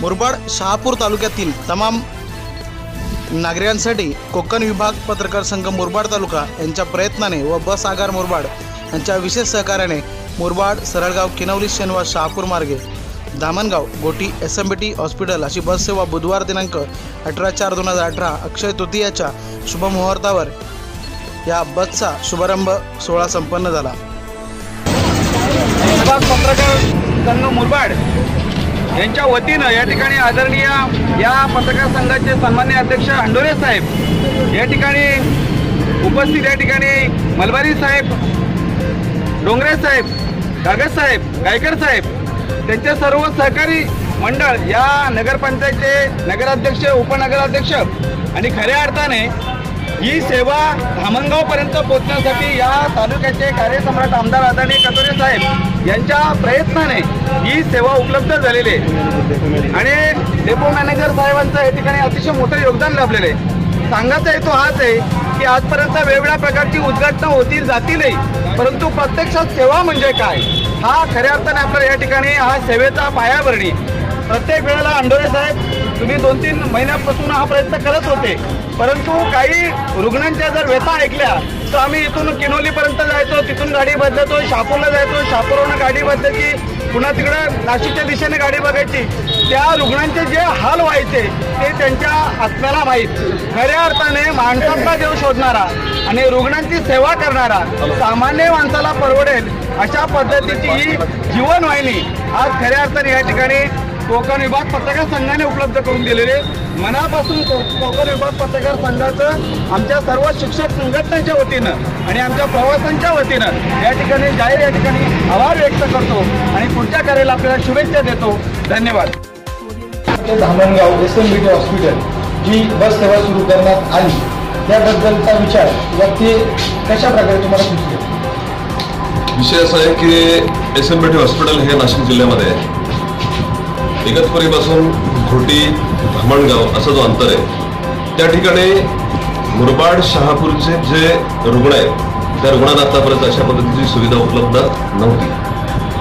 मुरबाड शहापूर तालुक्यातील तमाम नागरिकांसाठी कोकण विभाग पत्रकार संघ मुरबाड तालुका यांच्या प्रयत्नाने व बस आगार मुरबाड यांच्या विशेष सहकार्याने मुरबाड सरळगाव किनवली शेनवा शहापूर मार्गे दामणगाव गोटी S M B T hospital अशी बस सेवा बुधवार दिनांक अठरा चार दोन हजार अठरा अक्षय तृतीयाच्या शुभमुहूर्तावर या बसचा शुभारंभ सोहळा संपन्न झाला. पत्रकार संघ मुरबाड यांच्या वतीनं या ठिकाणी आदरणीय या पत्रकार संघाचे सन्मान्य अध्यक्ष हंडोरे साहेब या ठिकाणी उपस्थित या ठिकाणी मलबारी साहेब डोंगरे साहेब कागद साहेब गायकर साहेब त्यांचे सर्व सहकारी मंडळ या नगरपंचायतचे नगराध्यक्ष उपनगराध्यक्ष आणि खऱ्या अर्थाने ही सेवा धामणगावपर्यंत पोहोचण्यासाठी या तालुक्याचे कार्यसम्राट आमदार आदरणीय कटोरे साहेब यांच्या प्रयत्नाने ही सेवा उपलब्ध झालेली आहे. आणि डेपो मॅनेजर साहेबांचं या ठिकाणी अतिशय मोठं योगदान लाभलेलं आहे. सांगायचा हेतू हाच आहे की आजपर्यंत वेगवेगळ्या प्रकारची उद्घाटना होतील जातीलही परंतु प्रत्यक्षात सेवा म्हणजे काय? हा खऱ्या अर्थाने आपल्याला या ठिकाणी हा सेवेचा पायाभरणी प्रत्येक वेळेला अंडोरे साहेब तुम्ही दोन तीन महिन्यापासून हा प्रयत्न करत होते. परंतु काही रुग्णांच्या जर व्यथा ऐकल्या तर आम्ही इथून किनोलीपर्यंत जायचो तिथून गाडी बदलतो शापूरला जायचो. शापूरवरून गाडी बदलायची पुन्हा तिकडं नाशिकच्या दिशेने गाडी बघायची. त्या रुग्णांचे जे हाल व्हायचे ते त्यांच्या आत्म्याला माहीत. खऱ्या अर्थाने माणसांचा देव शोधणारा आणि रुग्णांची सेवा करणारा सामान्य माणसाला परवडेल अशा पद्धतीची ही जीवनवाहिनी आज खऱ्या अर्थाने या ठिकाणी कोकण विभाग पत्रकार संघाने उपलब्ध करून दिलेले. मनापासून कोकण विभाग पत्रकार संघाचं आमच्या सर्व शिक्षक संघटनेच्या वतीनं आणि आमच्या प्रवासांच्या वतीनं या ठिकाणी जाहीर या ठिकाणी आभार व्यक्त करतो आणि पुढच्या कार्याला आपल्याला शुभेच्छा देतो. धन्यवाद. Dhamangaon S M B T hospital जी बस सेवा सुरू करण्यात आली त्याबद्दलचा विचार व ते कशा प्रकारे तुम्हाला सुचले विषय असा आहे की S M B T hospital हे नाशिक जिल्ह्यामध्ये आहे. इगतपुरीपासून घोटी धामणगाव असं जो अंतर आहे त्या ठिकाणी मुरबाड शहापूरचे जे रुग्ण आहेत त्या रुग्णांना आतापर्यंत अशा पद्धतीची सुविधा उपलब्ध नव्हती.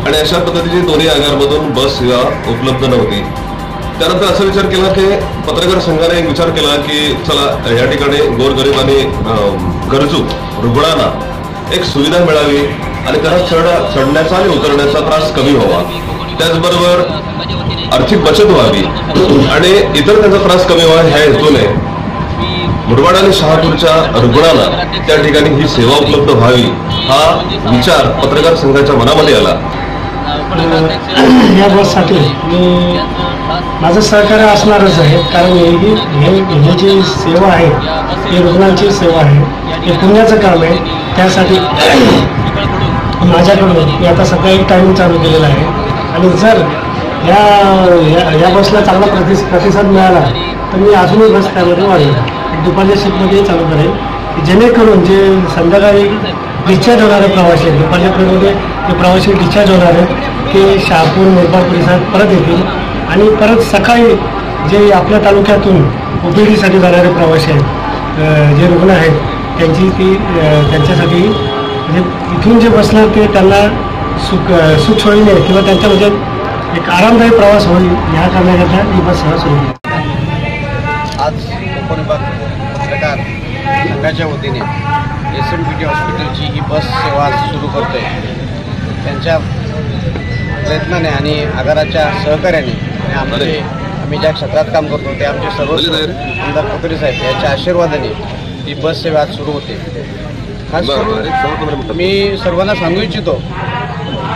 आणि अशा पद्धतीची दोन्ही आगारमधून बस सेवा उपलब्ध नव्हती. त्यानंतर असा विचार केला की पत्रकार संघाने एक विचार केला की चला या ठिकाणी गोरगरीब आणि गरजू रुग्णांना एक सुविधा मिळावी आणि त्यांना चढ चढण्याचा आणि उतरण्याचा त्रास कमी व्हावा. त्याचबरोबर आर्थिक बचत व्हावी. आणि इतर त्यांचा त्रास कमी व्हावा ह्या हेतूने मुरबाड आणि शहापूरच्या रुग्णांना त्या ठिकाणी ही सेवा उपलब्ध व्हावी हा विचार पत्रकार संघाच्या मनामध्ये आला. या बससाठी मी माझं सहकार्य असणारच आहे. कारण हे ही हे जी सेवा आहे ही रुग्णांची सेवा आहे हे पुण्याचं काम आहे. त्यासाठी माझ्याकडून मी आता सध्या एक टायमिंग चालू केलेला आहे. आणि जर या या- या बसला चांगला प्रति प्रतिसाद मिळाला. तर मी अजूनही बस त्यामध्ये वाढेल दुपारच्या शिफ्टमध्येही चालू करेल जेणेकरून जे संध्याकाळी डिस्चार्ज होणारे प्रवासी आहेत दुपारच्या ट्रेनमध्ये जे प्रवासी डिस्चार्ज होणार आहेत ते शहापूर मुरबाड परिसरात परत येतील. आणि परत सकाळी जे आपल्या तालुक्यातून ओ पी डीसाठी जाणारे प्रवासी आहेत जे रुग्ण आहेत त्यांची ती त्यांच्यासाठी म्हणजे इथून जे बसणार ते त्यांना सुख सुखसोयीने किंवा त्यांच्या म्हणजे एक आरामदायी प्रवास होईल ह्या करण्याकरता ही बस सेवा सुरू आज कोकण विभाग पत्रकार संघाच्या वतीने एस एम पी टी हॉस्पिटलची ही बस सेवा सुरू करतोय. त्यांच्या प्रयत्नाने आणि आगाराच्या सहकार्याने आणि आमचे आम्ही ज्या क्षेत्रात काम करतो ते आमचे सर्व आमदार कोकरे साहेब यांच्या आशीर्वादाने ही बस सेवा आज सुरू होते. खास करून मी सर्वांना सांगू इच्छितो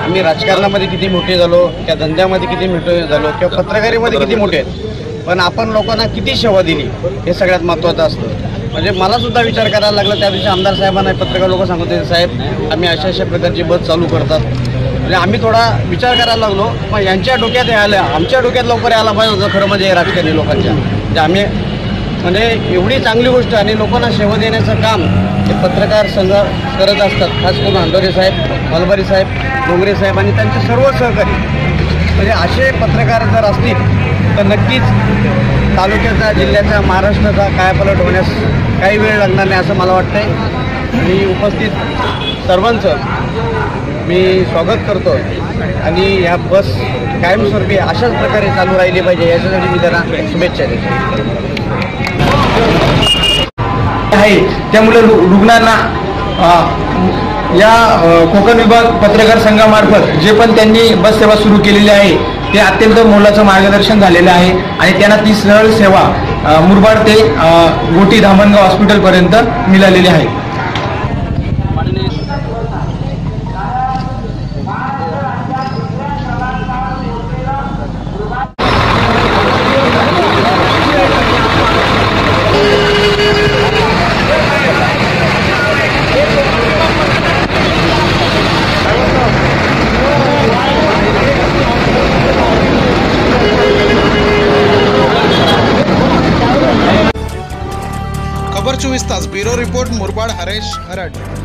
आम्ही राजकारणामध्ये किती मोठे झालो त्या धंद्यामध्ये किती मोठे झालो किंवा पत्रकारीमध्ये किती मोठे आहेत. पण आपण लोकांना किती सेवा दिली हे सगळ्यात महत्त्वाचं असतं. म्हणजे मला सुद्धा विचार करायला लागला त्या दिवशी आमदार साहेबांना पत्रकार लोक सांगत होते साहेब आम्ही अशा अशा प्रकारची बस चालू करतात. म्हणजे आम्ही थोडा विचार करायला लागलो मग यांच्या डोक्यात यायला आमच्या डोक्यात लवकर यायला पाहिजे होतं खरं म्हणजे राजकारणी लोकांच्या. म्हणजे आम्ही म्हणजे एवढी चांगली गोष्ट आणि लोकांना सेवा देण्याचं काम जे पत्रकार संघ करत असतात. खास करून अंडोरे साहेब मलबारी साहेब डोंगरे साहेब आणि त्यांचे सर्व सहकारी. म्हणजे असे पत्रकार जर असतील तर नक्कीच तालुक्याचा जिल्ह्याचा महाराष्ट्राचा कायापलट होण्यास काही वेळ लागणार नाही असं मला वाटतंय. आणि उपस्थित सर्वांचं मी स्वागत करतो आणि ह्या बस कायमस्वरूपी अशाच प्रकारे चालू राहिली पाहिजे याच्यासाठी मी त्यांना शुभेच्छा देतो. आहे. त्यामुळे रुग्णांना या कोकण विभाग पत्रकार संघामार्फत जे पण त्यांनी बस सेवा सुरू केलेली आहे ते अत्यंत मोलाचं मार्गदर्शन झालेलं आहे. आणि त्यांना ती सरळ सेवा मुरबाड ते गोटी धामणगाव हॉस्पिटलपर्यंत मिळालेली आहे. चोवीस तास ब्युरो रिपोर्ट मुरबाड हरेश हरड.